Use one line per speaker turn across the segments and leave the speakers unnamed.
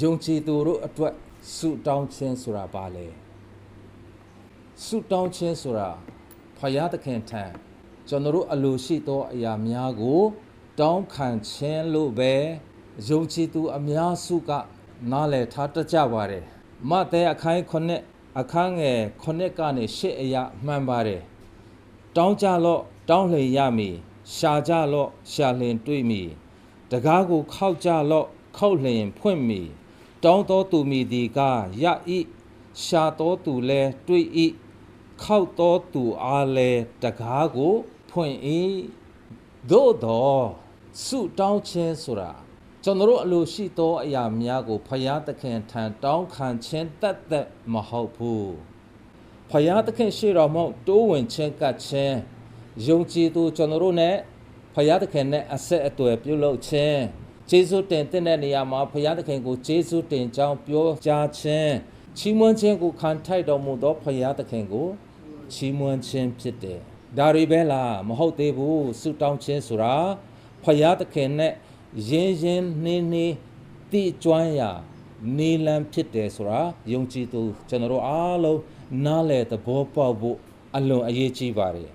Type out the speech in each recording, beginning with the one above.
ယုံကြည်သူတို့အတွက်ဆုတောင်းခြင်းဆိုတာဘာလဲဆုတောင်းခြင်းဆိုတာဖယားသခင်ထံကျွန်တော်တို့အလိုရှိသောအရာများကို တောင်းခံခြင်းလို့ပဲယုံကြည်သူအများစုက နားလည်ထားတတ်ကြပါတယ်မဿဲအခိုင်ခုနှစ်အခန်းငယ်ခုနှစ်ကနေရှစ်အရာမှန်ပါတယ်တောင်းကြလော့တောင်းလျင်ရမည်ရှာကြလော့ရှာလျင်တွေ့မည်တကားကိုခောက်ကြလော့ ခောက်လျင်ဖွင့်မည်တောင်းတော်သူမည်ဒီကရဤရှာတော်သူလဲတွေ့ဤခောက်တော်သူအားလဲတကားကိုဖွင့်ဤသို့တော်ဆုတောင်းခြင်းဆိုတာကျွန်တော်တို့အလိုရှိသောအရာများကိုဖယားသခင်ထံတောင်းခံခြင်းတတ်တတ်မဟုတ်ဘူးဖယားသခင်ရှေ့တော်မှောက်တိုးဝင်ခြင်းကပ်ခြင်းယုံကြည်သူကျွန်တော်တို့ ਨੇ ဖယားသခင်နဲ့အဆက်အသွယ်ပြုလုပ်ခြင်း ဂျေဇုတင်တဲ့နေရာမှာဖယားသခင်ကိုဂျေဇုတင်ကြောင်းပြောကြားခြင်းချီးမွမ်းခြင်းကိုခံထိုက်တော်မူသောဖယားသခင်ကိုချီးမွမ်းခြင်းဖြစ်တယ်ဒါတွေပဲလားမဟုတ်သေးဘူးဆုတောင်းခြင်းဆိုတာဖယားသခင်နဲ့ရင်းရင်းနှင်းနှင်းတည်ကျွမ်းရာနေလံဖြစ်တယ်ဆိုတာယုံကြည်သူကျွန်တော်တို့အားလုံးနားလည်သဘောပေါက်ဖို့အလွန်အရေးကြီးပါတယ်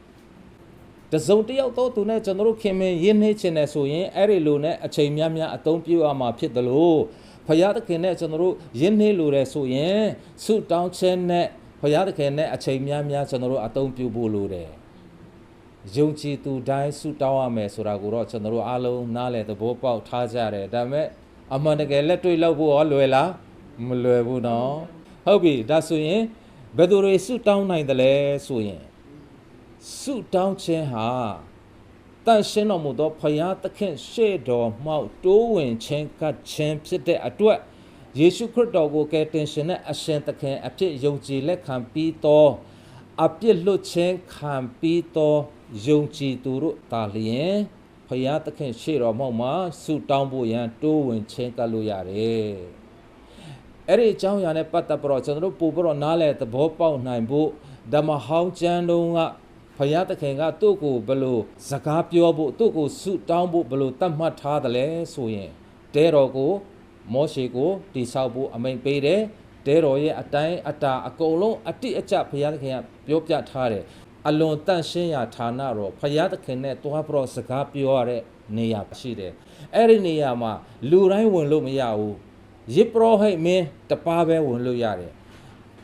တစုံတစ်ယောက်တော့သူနဲ့ကျွန်တော်တို့ခင်မင်ရင်းနှီးချင်တယ်ဆိုရင်အဲ့ဒီလိုနဲ့အချိန်များများအသုံးပြုရမှာဖြစ်တယ်လို့ဖယားသခင်နဲ့ကျွန်တော်တို့ရင်းနှီးလိုတယ်ဆိုရင်ဆုတောင်းခြင်းနဲ့ဖယားသခင်နဲ့အချိန်များများကျွန်တော်တို့အသုံးပြုဖို့လိုတယ်ယုံကြည်သူတိုင်းဆုတောင်းရမယ်ဆိုတာကိုတော့ကျွန်တော်တို့အားလုံးနားလည်သဘောပေါက်ထားကြတယ်ဒါပေမဲ့အမှန်တကယ်လက်တွေ့လုပ်ဖို့ရောလွယ်လားမလွယ်ဘူးနော်ဟုတ်ပြီဒါဆိုရင်ဘယ်သူတွေဆုတောင်းနိုင်တယ်လဲဆိုရင် ဆုတောင်းခြင်းဟာတန်ရှင်းတော်မူသောဖယားသခင်ရှေ့တော်မှောက်တိုးဝင်ခြင်းကပ်ခြင်းဖြစ်တဲ့အတွက်ယေရှုခရစ်တော်ကိုကယ်တင်ရှင်တဲ့အရှင်သခင်အဖြစ်ယုံကြည်လက်ခံပြီးသောအပြစ်လွတ်ခြင်းခံပြီးသောယုံကြည်သူတို့တာလျင်ဖယားသခင်ရှေ့တော်မှောက်မှာဆုတောင်းဖို့ရန်တိုးဝင်ခြင်းကပ်လို့ရတယ်။အဲ့ဒီအကြောင်းအရာနဲ့ပတ်သက်ပြီးတော့ကျွန်တော်တို့ပို့ပြီးတော့နားလည်သဘောပေါက်နိုင်ဖို့ဓမ္မဟောင်းကျမ်းတုံးက ဖယားသခင်ကသူ့ကိုဘယ်လိုစကားပြောဖို့သူ့ကိုဆုတောင်းဖို့ဘယ်လိုတတ်မှတ်ထားတယ်လဲဆိုရင်တဲတော်ကိုမောရှေကိုတိဆောက်ဖို့အမိန့်ပေးတယ်တဲတော်ရဲ့အတိုင်းအတာအကုန်လုံးအတိအကျဖယားသခင်ကပြောပြထားတယ်အလွန်တန့်ရှင်းရာဌာနတော်ဖယားသခင်နဲ့တွားပြီးတော့စကားပြောရတဲ့နေရာရှိတယ်အဲ့ဒီနေရာမှာလူတိုင်းဝင်လို့မရဘူးယစ်ပရောဟိတ်မင်းတပါးပဲဝင်လို့ရတယ်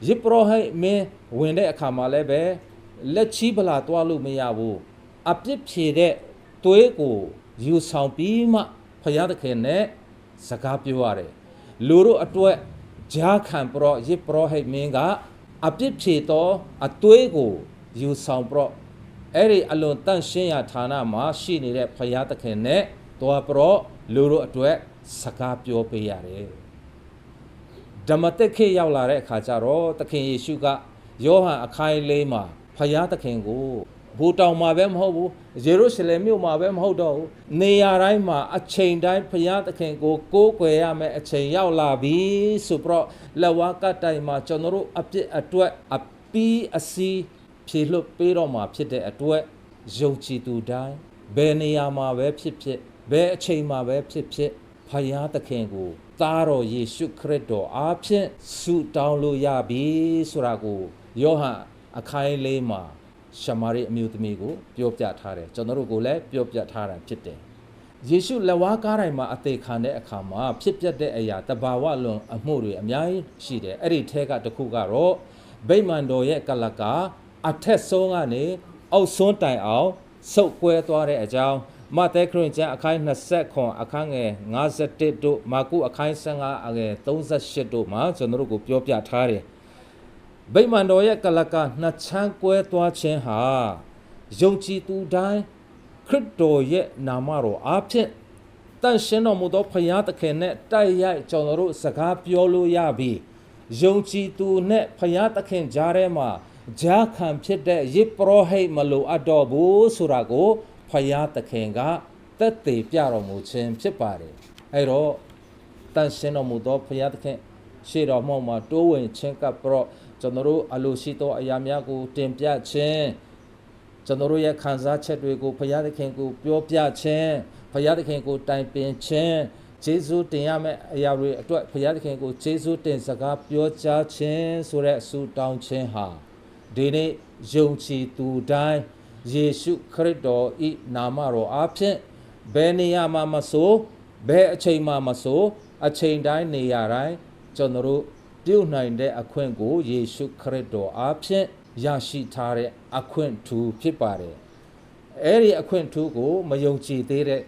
ယစ်ပရောဟိတ်မင်းဝင်တဲ့အခါမှာလည်းပဲ လက်ချီးပလာတွားလို့မရဘူးအပြစ်ဖြေတဲ့သွေးကိုယူဆောင်ပြီးမှဖယားသခင်နဲ့စကားပြောရတယ်လူတို့အတွက်ဂျာခံပရောယစ်ပရောဟိတ်မင်းကအပြစ်ဖြေတော့အသွေးကိုယူဆောင်ပရောအဲ့ဒီအလွန်တန့်ရှင်းရာဌာနမှာရှိနေတဲ့ဖယားသခင်နဲ့တွားပရောလူတို့အတွက်စကားပြောပေးရတယ်ဓမ္မတက်ခေတ်ရောက်လာတဲ့အခါကျတော့သခင်ယေရှုကယောဟန်အခိုင်လေးမှာ ဖယားသခင်ကိုဘူတောင်မှာပဲမဟုတ်ဘူးယေရုရှလင်မြို့မှာပဲမဟုတ်တော့ဘူးနေရာတိုင်းမှာအချိန်တိုင်းဖယားသခင်ကိုကိုးကွယ်ရမယ်အချိန်ရောက်လာပြီဆိုပြီးတော့လက်ဝါးကတ်တိုင်မှာကျွန်တော်တို့အပြစ်အတွက်အပီးအစီးဖြေလွတ်ပေးတော့မှာဖြစ်တဲ့အတွက်ယုံကြည်သူတိုင်းဘယ်နေရာမှာပဲဖြစ်ဖြစ်ဘယ်အချိန်မှာပဲဖြစ်ဖြစ်ဖယားသခင်ကိုသားတော်ယေရှုခရစ်တော်အားဖြင့်ဆုတောင်းလို့ရပြီဆိုတာကိုယောဟန် အခိုင်လေးမှာရှမာရိအမျိုးသမီးကိုပြောပြထားတယ်ကျွန်တော်တို့ကိုလည်းပြောပြထားတာဖြစ်တယ်ယေရှုလက်ဝါးကားတိုင်းမှာအသေးခံတဲ့အခါမှာဖြစ်ပျက်တဲ့အရာတဘာဝလွန်အမှုတွေအများကြီးရှိတယ်အဲ့ဒီထဲကတစ်ခုကတော့ဗိမာန်တော်ရဲ့ကလကအထက်ဆုံးကနေအောက်ဆုံးတိုင်အောင်ဆုတ်ကွဲသွားတဲ့အကြောင်းမဿဲခရစ်ကျမ်းအခိုင်20ခွန်အခန်းငယ်51တို့မာကုအခိုင်15အငယ်38တို့မှာကျွန်တော်တို့ကိုပြောပြထားတယ်။ ဗိမာန်တော်ရဲ့ကလကနှစ်ချမ်းကွဲသွားခြင်းဟာယုံကြည်သူတိုင်းခရစ်တော်ရဲ့နာမတော်အားဖြင့်တန်ရှင်းတော်မူသောဖယားသခင်နဲ့တိုက်ရိုက်ကျွန်တော်တို့စကားပြောလို့ရပြီ။ယုံကြည်သူနဲ့ဖယားသခင်ကြားထဲမှာဂျာခံဖြစ်တဲ့ယေပရောဟိတ်မလိုအပ်တော့ဘူးဆိုတာကိုဖယားသခင်ကသက်သေပြတော်မူခြင်းဖြစ်ပါတယ်အဲ့တော့တန်ရှင်းတော်မူသောဖယားသခင်ရှေ့တော်မှောက်မှာတိုးဝင်ခြင်းကပ်ပြီးတော့ ကျွန်တော်တို့အလိုရှိသောအရာများကို တင်ပြခြင်းကျွန်တော်တို့ရဲ့ခံစားချက်တွေကိုဖယားသခင်ကိုပြောပြခြင်းဖယားသခင်ကိုတိုင်ပင်ခြင်းဂျေဇုတင်ရမယ့်အရာတွေအတွက်ဘုရားသခင်ကိုဂျေဇုတင်စကားပြောကြားခြင်းဆိုတဲ့ဆုတောင်းခြင်းဟာဒီနေ့ယုံကြည်သူတိုင်းယေရှုခရစ်တော်ဤနာမတော်အားဖြင့်ဘယ်နေရာမှာမဆိုဘယ်အချိန်မှာမဆိုအချိန်တိုင်းနေရာတိုင်းကျွန်တော်တို့ ပြုနိုင်တဲ့အခွင့်ကိုယေရှုခရစ်တော်အားဖြင့်ရရှိထားတဲ့အခွင့်ထူးဖြစ်ပါတယ်အဲ့ဒီအခွင့်ထူးကိုမယုံကြည်သေးတဲ့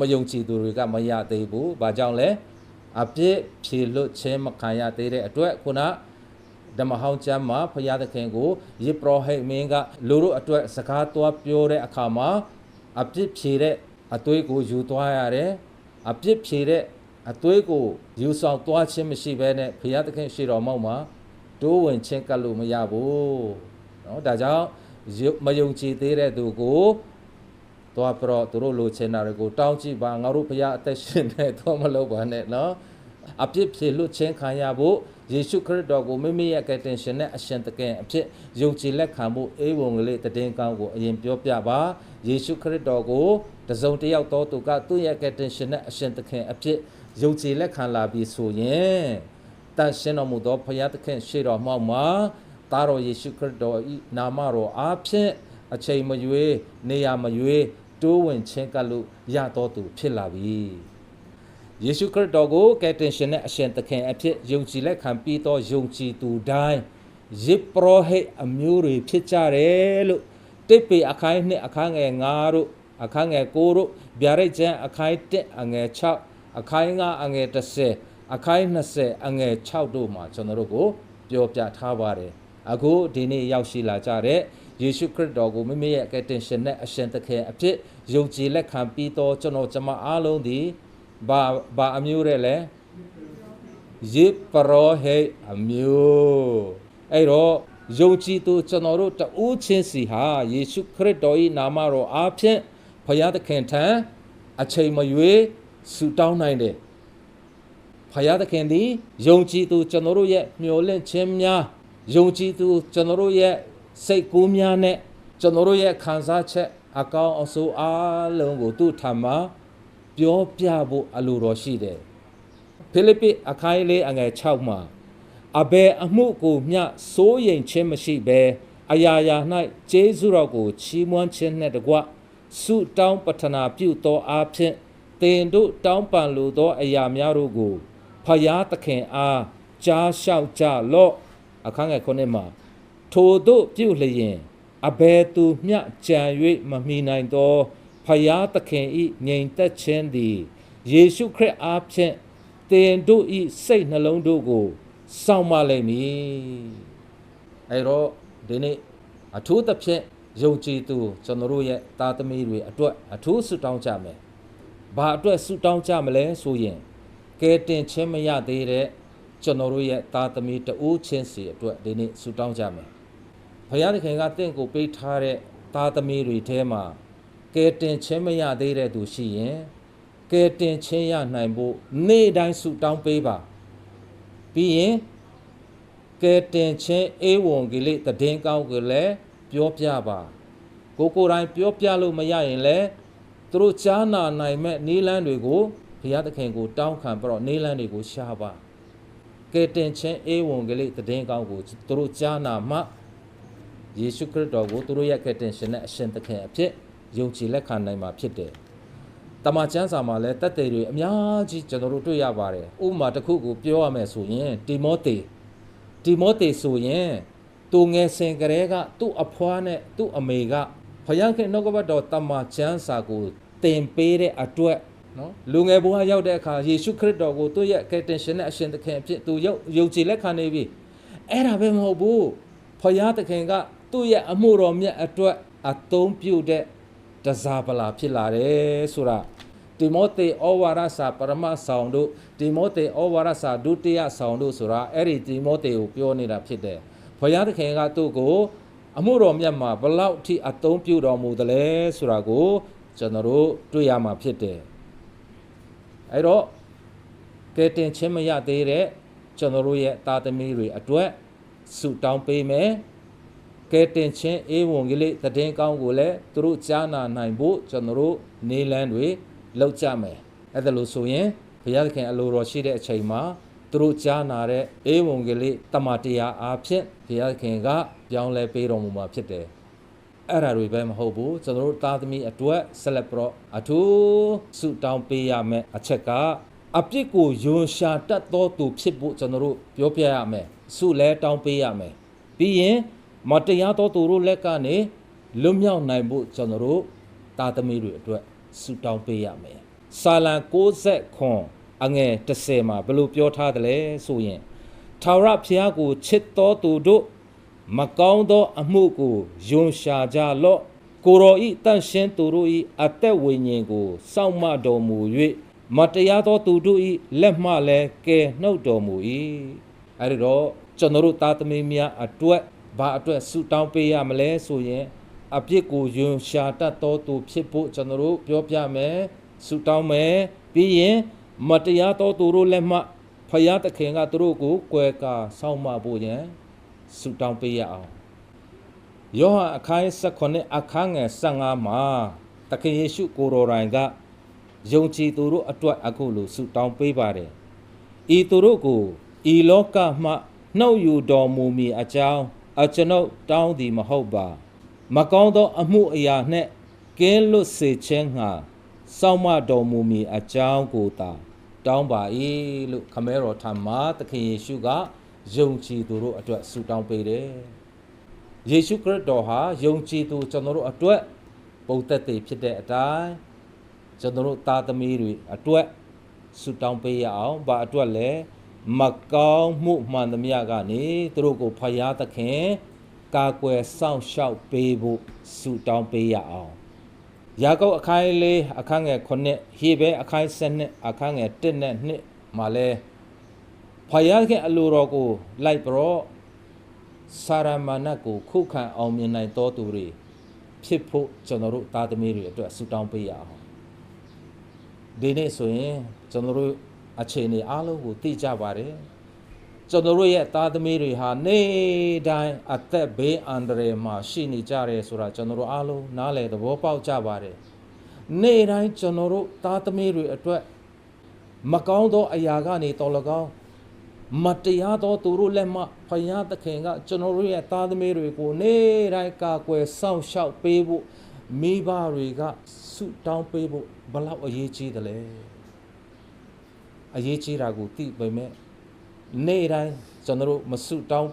မယုံကြည်သူတွေကမရသေးဘူး။ဘာကြောင့်လဲ။အပြစ်ဖြေလွတ်ခြင်းမခံရသေးတဲ့အတွက်ခုနဓမ္မဟောင်းကျမ်းမှာဘုရားသခင်ကိုယေပရောဟိတ်မင်းကလူတို့အတွက်စကားသွားပြောတဲ့အခါမှာအပြစ်ဖြေတဲ့အသွေးကိုယူသွားရတယ်။အပြစ်ဖြေတဲ့ အသွေးကိုယူဆောင်သွားခြင်းမရှိဘဲနဲ့ဘုရားသခင်ရှိတော်မောက်မှာတိုးဝင်ခြင်းကပ်လို့မရဘူး။နော်ဒါကြောင့်ယုံမယုံကြည်သေးတဲ့သူကိုသွားပြတော့သူတို့လိုချင်တာတွေကိုတောင်းကြည့်ပါငါတို့ဘုရားအသက်ရှင်နေတော့မလုပ်ပါနဲ့နော်အပြစ်ဖြေလွတ်ခြင်းခံရဖို့ယေရှုခရစ်တော်ကိုမိမိရဲ့ကယ်တင်ရှင်နဲ့အရှင်သခင်အဖြစ်ယုံကြည်လက်ခံဖို့အေဝံဂေလိတည်င်းကောင်းကိုအရင်ပြောပြပါယေရှုခရစ်တော်ကိုတစုံတစ်ယောက်သောသူကသူ့ရဲ့ကယ်တင်ရှင်နဲ့အရှင်သခင်အဖြစ် ယုံကြည်လက်ခံလာပြီးဆိုရင်တန်ရှင်တော်မူသောဘုရားသခင်ရှေ့တော်မှောက်မှာသားတော်ယေရှုခရစ်တော်ဤနာမတော်အားဖြင့်အချိန်မရွေးနေရာမရွေးတိုးဝင်ခြင်းကလို့ရတော်သူဖြစ်လာပြီယေရှုခရစ်တော်ကိုကယ်တင်ရှင်နဲ့အရှင်သခင်အဖြစ်ယုံကြည်လက်ခံပြီးသောယုံကြည်သူတိုင်းယေပရောဟိတ်အမျိုးတွေဖြစ်ကြတယ်လို့တိပေအခိုင်နှစ်အခန်းငယ်9တို့အခန်းငယ်9တို့ဗျာဒိတ်ကျမ်းအခိုင်1အငယ်6 အခိုင်9အငယ်10အခိုင်20အငယ်6တို့မှာကျွန်တော်တို့ကိုပြောပြထားပါတယ်အခုဒီနေ့ရောက်ရှိလာကြတဲ့ယေရှုခရစ်တော်ကိုမိမိရဲ့ကယ်တင်ရှင်နဲ့အရှင်သခင်အဖြစ်ယုံကြည်လက်ခံပြီးတော့ကျွန်တော်ကျွန်မအားလုံးဒီဘာဘာအမျိုးတဲ့လဲယေပရောဟိတ်အမျိုးအဲ့တော့ယုံကြည်သူကျွန်တော်တို့တဦးချင်းစီဟာယေရှုခရစ်တော်၏နာမတော်အားဖြင့်ဖခင်သခင်ထံအချိန်မရွေး ဆုတောင်းနိုင်တယ်ဖခင်သခင်သည်ယုံကြည်သူကျွန်တော်တို့ရဲ့မျှော်လင့်ခြင်းများယုံကြည်သူကျွန်တော်တို့ရဲ့စိတ်ကူးများနဲ့ကျွန်တော်တို့ရဲ့ခံစားချက်အကောင်းအဆိုးအားလုံးကိုသူ့ထံမှာပြောပြဖို့အလိုတော်ရှိတယ်ဖိလိပ္ပိအခိုင်လေးအငယ်6မှာအဘယ်အမှုကိုမျှစိုးရိမ်ခြင်းမရှိဘဲအရာရာ၌ကျေးဇူးတော်ကိုချီးမွမ်းခြင်းနှင့်တကွဆုတောင်းပတနာပြုသောအားဖြင့် တင်တို့တောင်းပန်လိုသောအရာများတို့ကိုဖယားသခင်အားကြားလျှောက်ကြလော့အခန်းငယ်9မှာထိုတို့ပြုလျင်အဘယ်သူမျှကြံ၍မမိနိုင်သောဖယားသခင်ဤငြိမ်သက်ခြင်းသည်ယေရှုခရစ်အားဖြင့်တင်တို့ဤစိတ်နှလုံးတို့ကိုစောင့်မလိမ့်မည်အဲတော့ဒီနေ့အထူးသဖြင့်ယုံကြည်သူကျွန်တော်တို့ရဲ့သားသမီးတွေအတွက်အထူးဆုတောင်းကြမယ်။ ဘာအတွက်ဆုတောင်းကြမလဲဆိုရင်ကဲတင်ခြင်းမရသေးတဲ့ကျွန်တော်တို့ရဲ့သားသမီးတဦးချင်းစီအတွက်ဒီနေ့ဆုတောင်းကြမယ်။ဘုရားသခင်ကတင့်ကိုပေးထားတဲ့သားသမီးတွေထဲမှာကဲတင်ခြင်းမရသေးတဲ့သူရှိရင်ကဲတင်ခြင်းရနိုင်ဖို့နေ့တိုင်းဆုတောင်းပေးပါ။ပြီးရင်ကဲတင်ခြင်းအေဝံဂေလိတည်င်းကောင်းကိုလည်းပြောပြပါ။ကိုကိုယ်တိုင်ပြောပြလို့မရရင်လည်း သူတို့ကြားနာနိုင်မဲ့နေလန်းတွေကိုဘုရားသခင်ကိုတောင်းခံပြီးတော့နေလန်းတွေကိုရှားပါ။ကယ်တင်ခြင်းအေဝံဂေလိတည်င်းကောင်းကိုသူတို့ကြားနာမှယေရှုခရစ်တော်ကိုသူတို့ရဲ့ကယ်တင်ရှင်နဲ့အရှင်သခင်အဖြစ်ယုံကြည်လက်ခံနိုင်မှာဖြစ်တယ်။တမန်ကျမ်းစာမှာလည်းတက်တယ်တွေအများကြီးကျွန်တော်တို့တွေ့ရပါတယ်။ဥပမာတစ်ခုကိုပြောရမယ်ဆိုရင်တိမောသေတိမောသေဆိုရင်သူငယ်စဉ်ကလေးကသူ့အဖွားနဲ့သူ့အမေကဖယားခင်နှုတ်ကပတ်တော်တမန်ကျမ်းစာကို သင်ပေးတဲ့အတွက်နော်လူငယ်ဘဝရောက်တဲ့အခါယေရှုခရစ်တော်ကိုသူ့ရဲ့ကယ်တင်ရှင်နဲ့အရှင်သခင်အဖြစ်သူယုံယုံကြည်လက်ခံနေပြီအဲ့ဒါပဲမဟုတ်ဘူးဖယားသခင်ကသူ့ရဲ့အမှုတော်မြတ်အတွက်အသုံးပြုတဲ့တစားပလာဖြစ်လာတယ်ဆိုတာတိမောသေဩဝါဒစာပရမဆောင်တို့တိမောသေဩဝါဒစာဒုတိယဆောင်တို့ဆိုတာအဲ့ဒီတိမောသေကိုပြောနေတာဖြစ်တယ်ဘုရားသခင်ကသူ့ကိုအမှုတော်မြတ်မှာဘလောက်ထိအသုံးပြုတော်မူသလဲဆိုတာကို ကျွန်တော်တို့တွေ့ရမှာဖြစ်တယ်အဲ့တော့ကဲတင်ချင်းမရသေးတဲ့ကျွန်တော်တို့ရဲ့သားသမီးတွေအတွက်ဆုတောင်းပေးမယ်ကဲတင်ချင်းအေးဝန်ကလေးတည်င်းကောင်းကိုလည်းသူတို့ကြားနာနိုင်ဖို့ကျွန်တော်တို့နေလန်းတွေလောက်ကြမယ်အဲ့ဒါလို့ဆိုရင်ဘုရားသခင်အလိုတော်ရှိတဲ့အချိန်မှာသူတို့ကြားနာတဲ့အေဝံဂေလိတမန်တရားအားဖြင့်ဘုရားသခင်ကပြောင်းလဲပေးတော်မူမှာဖြစ်တယ် အဲ့ဒါတွေပဲမဟုတ်ဘူးကျွန်တော်တို့သားသမီးအတွက်ဆက်လက်ပြီးတော့အထူးဆုတောင်းပေးရမယ်အချက်ကအပြစ်ကိုယွန်ရှာတတ်သောသူဖြစ်ဖို့ကျွန်တော်တို့ပြောပြရမယ်ဆုလဲတောင်းပေးရမယ်ပြီးရင်မတရားသောသူတို့လက်ကနေလွတ်မြောက်နိုင်ဖို့ကျွန်တော်တို့သားသမီးတွေအတွက်ဆုတောင်းပေးရမယ်စာလံ60ခွန်အငယ်30မှာဘယ်လိုပြောထားသလဲဆိုရင်ထာဝရဘုရားကိုချစ်တော်သူတို့ မကောင်းသောအမှုကိုယွန်ရှာကြလော့ကိုရောဤတန့်ရှင်းသူတို့ဤအသက်ဝိညာဉ်ကိုစောင့်မတော်မူ၍မတရားသောသူတို့ဤလက်မှလည်းကယ်နှုတ်တော်မူ၏အဲဒီတော့ကျွန်တော်တို့သားသမီးများအတွက်ဘာအတွက်ဆုတောင်းပေးရမလဲဆိုရင်အပြစ်ကိုယွန်ရှာတတ်သောသူဖြစ်ဖို့ကျွန်တော်တို့ပြောပြမယ်ဆုတောင်းမယ်ပြီးရင်မတရားသောသူတို့လက်မှဖယားသခင်ကသူတို့ကိုကွယ်ကာစောင့်မဖို့ရန် ဆုတောင်းပေးရအောင်ယောဟန်အခန်း16အခန်းငယ်15မှာသခင်ယေရှုကိုရော်ရိုင်ကယုံကြည်သူတို့အတွက်အခုလိုဆုတောင်းပေးပါတယ်ဤသူတို့ကိုဤလောကမှနှုတ်ယူတော်မူမည်အကြောင်းအကျွန်ုပ်တောင်းသည်မဟုတ်ပါ မကောင်းသော အမှုအရာနှင့်ကင်းလွတ်စေခြင်းငှာစောင့်မတော်မူမည်အကြောင်းကိုသာ တောင်းပါ၏လို့ခမဲတော်ထံမှာသခင်ယေရှုက ယုံကြည်သူတို့အတွက်ဆုတောင်းပေးတယ်။ယေရှုခရစ်တော်ဟာယုံကြည်သူကျွန်တော်တို့အတွက်ပုံသက်သေဖြစ်တဲ့အတိုင်းကျွန်တော်တို့သားသမီးတွေအတွက်ဆုတောင်းပေးရအောင်။ဘာအတွက်လဲမကောင်းမှုမှန်သမျှကနေသူတို့ကိုဖယားသခင်ကာကွယ်စောင့်ရှောက်ပေးဖို့ဆုတောင်းပေးရအောင်။ယာကုပ်အခန်းလေးအခန်းငယ်9ဟေဘဲအခန်း7အခန်းငယ်1နဲ့2မှာလဲ ဖယားခင်အလိုတော်ကိုလိုက်ပြီးတော့စာရမဏတ်ကိုခုခံအောင်မြင်နိုင်တော်သူတွေဖြစ်ဖို့ကျွန်တော်တို့သားသမီးတွေအတွက်ဆုတောင်းပေးရအောင်ဒီနေ့ဆိုရင်ကျွန်တော်တို့အခြေအနေအားလုံးကိုသိကြပါတယ်ကျွန်တော်တို့ရဲ့သားသမီးတွေဟာနေ့တိုင်းအသက်ဘေးအန္တရာယ်မှာရှိနေကြတယ်ဆိုတာကျွန်တော်တို့အားလုံးနားလည်သဘောပေါက်ကြပါတယ်နေ့တိုင်းကျွန်တော်တို့သားသမီးတွေအတွက်မကောင်းသောအရာကနေတော်လကောင်း မတရားသောသူတို့လက်မှဖယားသခင်ကကျွန်တော်တို့ရဲ့သားသမီးတွေကိုနေ့တိုင်းကာကွယ်စောင့်ရှောက်ပေးဖို့မိဘတွေကဆုတောင်းပေးဖို့ဘလောက်အရေးကြီးတယ်လဲအရေးကြီးတာကိုသိပေမဲ့နေ့တိုင်းကျွန်တော်တို့မဆုတောင်း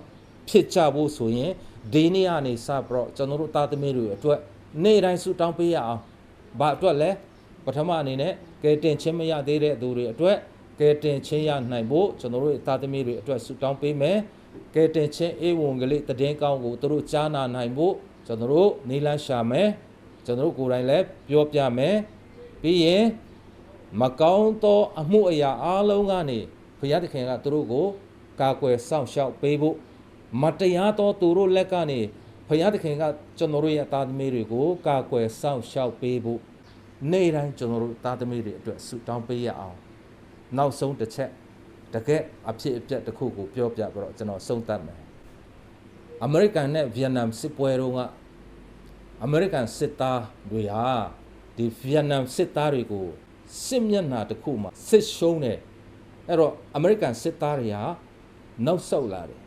ဖြစ်ကြဖို့ဆိုရင်ဒီနေ့ကနေစပြီးတော့ကျွန်တော်တို့သားသမီးတွေအတွက်နေ့တိုင်းဆုတောင်းပေးရအောင်ဘာအတွက်လဲပထမအနေနဲ့ကဲတင်ချင်းမရသေးတဲ့သူတွေအတွက် ကဲတင်ချင်းရနိုင်ဖို့ကျွန်တော်တို့သားသမီးတွေအတွက်ဆုတောင်းပေးမယ်ကဲတင်ချင်းအေဝံဂေလိတည်င်းကောင်းကိုသူတို့ကြားနာနိုင်ဖို့ကျွန်တော်တို့နေလန်းရှာမယ်ကျွန်တော်တို့ကိုယ်တိုင်လည်းပြောပြမယ်ပြီးရင်မကောင်းသောအမှုအရာအလုံးကနေဘုရားသခင်ကသူတို့ကိုကာကွယ်စောင့်ရှောက်ပေးဖို့မတရားသောသူတို့လက်ကနေဘုရားသခင်ကကျွန်တော်တို့ရဲ့သားသမီးတွေကိုကာကွယ်စောင့်ရှောက်ပေးဖို့နေ့တိုင်းကျွန်တော်တို့သားသမီးတွေအတွက်ဆုတောင်းပေးရအောင် နောက်ဆုံးတစ်ချက်တကယ်အဖြစ်အပျက်တစ်ခုကိုပြောပြပြီးတော့ကျွန်တော်ဆုံးသတ်မယ်အမေရိကန်နဲ့ဗီယက်နမ်စစ်ပွဲတုန်းကအမေရိကန်စစ်သားတွေဟာဒီဗီယက်နမ်စစ်သားတွေကိုစစ်မျက်နှာတစ်ခုမှာစစ်ရှုံးတယ်အဲ့တော့အမေရိကန်စစ်သားတွေဟာနောက်ဆုတ်လာတယ်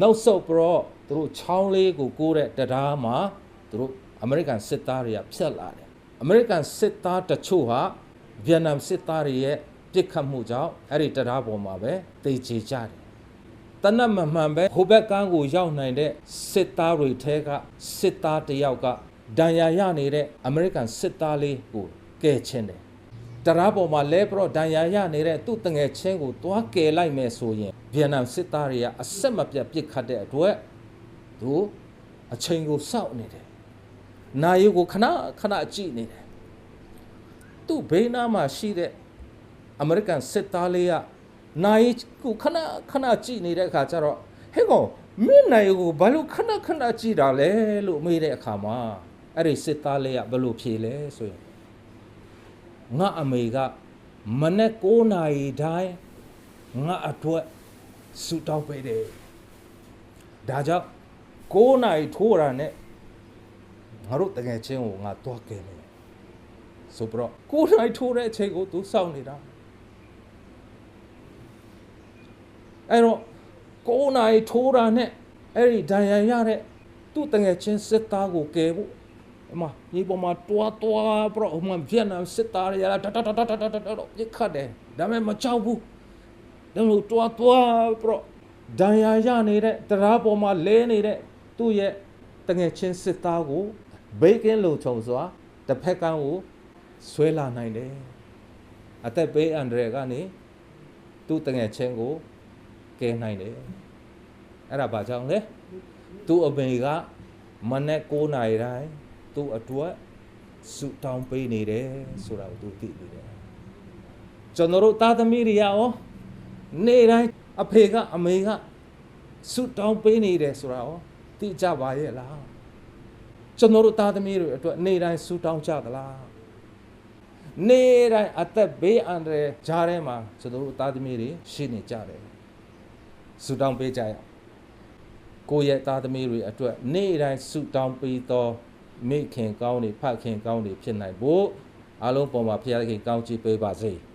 နောက်ဆုတ်ပြီးတော့သူတို့ချောင်းလေးကိုကိုးတဲ့တရားမှာသူတို့အမေရိကန်စစ်သားတွေကဖြတ်လာတယ်အမေရိကန်စစ်သားတချို့ဟာဗီယက်နမ်စစ်သားတွေရဲ့ ပြစ်ခတ်မှုကြောင့်အဲ့ဒီတရားပေါ်မှာပဲတေချေကြတယ်တနတ်မမှန်ပဲဟိုဘက်ကန်းကိုရောက်နိုင်တဲ့စစ်သားတွေထဲကစစ်သားတယောက်ကဒဏ်ရာရနေတဲ့အမေရိကန်စစ်သားလေးကိုကယ်ချင်းတယ်တရားပေါ်မှာလဲပြတော့ဒဏ်ရာရနေတဲ့သူ့တငယ်ချင်းကိုသွားကယ်လိုက်မယ်ဆိုရင်ဗီယက်နမ်စစ်သားတွေကအဆက်မပြတ်ပစ်ခတ်တဲ့အတွက်သူအချိန်ကိုစောင့်နေတယ်။နာရီကိုခဏခဏကြည့်နေတယ်။သူ့ဘေးနားမှာရှိတဲ့ အမေရိကန်စစ်သားလေးကနိုင်ကိုခဏခဏကြည့်နေတဲ့အခါကျတော့ဟဲ့ကောင်မင်းနိုင်ကိုဘာလို့ခဏခဏကြည့်တာလဲလို့မေးတဲ့အခါမှာအဲ့ဒီစစ်သားလေးကဘယ်လိုဖြေလဲဆိုရင်ငါအမေကမနေ့9နာရီတိုင်းငါအတွက်ဆူတောင်းပေးတယ်ဒါကြောင့်9နာရီထိုးတာနဲ့ငါတို့တကယ်ချင်းကိုငါတွားကဲမယ်ဆိုပြီးတော့ကိုယ်တိုင်ထိုးတဲ့အချိန်ကိုသူစောင့်နေတာ အဲ့တော့ကိုးနိုင်ထိုးတာနဲ့အဲ့ဒီဒဏ်ရန်ရတဲ့သူ့တငယ်ချင်းစစ်သားကိုကယ်ဖို့အမညီပေါ်မှာတွားတွားပြတော့ဟိုမှာဗီယက်နမ်စစ်သားတွေရတာတတတတတတတော့ပြစ်ခတ်တယ်ဒါပေမဲ့မကြောက်ဘူးဒါမျိုးတွားတွားပြတော့ဒဏ်ရာရနေတဲ့တရားပေါ်မှာလဲနေတဲ့သူ့ရဲ့တငယ်ချင်းစစ်သားကိုဘေးကင်းလုံခြုံစွာတစ်ဖက်ကန်းကိုဆွဲလာနိုင်တယ်အသက်ဘေးအန္တရာယ်ကနေသူ့တငယ်ချင်းကို ကယ်နိုင်တယ်အဲ့ဒါဘာကြောင့်လဲသူ့အမေကမနေ့9နာရီတိုင်းသူ့အတွက်ဆုတောင်းပေးနေတယ်ဆိုတာကိုသူသိနေတယ်ကျွန်တော်တို့သားသမီးတွေရောနေ့တိုင်းအဖေကအမေကဆုတောင်းပေးနေတယ်ဆိုတာရောသိကြပါရဲ့လားကျွန်တော်တို့သားသမီးတွေအတွက်နေ့တိုင်းဆုတောင်းကြသလားနေ့တိုင်းအသက်ဘေးအန္တရာယ်ကြားထဲမှာကျွန်တော်တို့သားသမီးတွေရှိနေကြတယ် ဆုတောင်းပေးကြရအောင်ကိုယ့်ရဲ့သားသမီးတွေအတွက်နေ့တိုင်းဆုတောင်းပေးသောမိခင်ကောင်းတွေဖခင်ကောင်းတွေဖြစ်နိုင်ဖို့အားလုံးပေါ်မှာဖခင်ကောင်းချီးပေးပါစေ။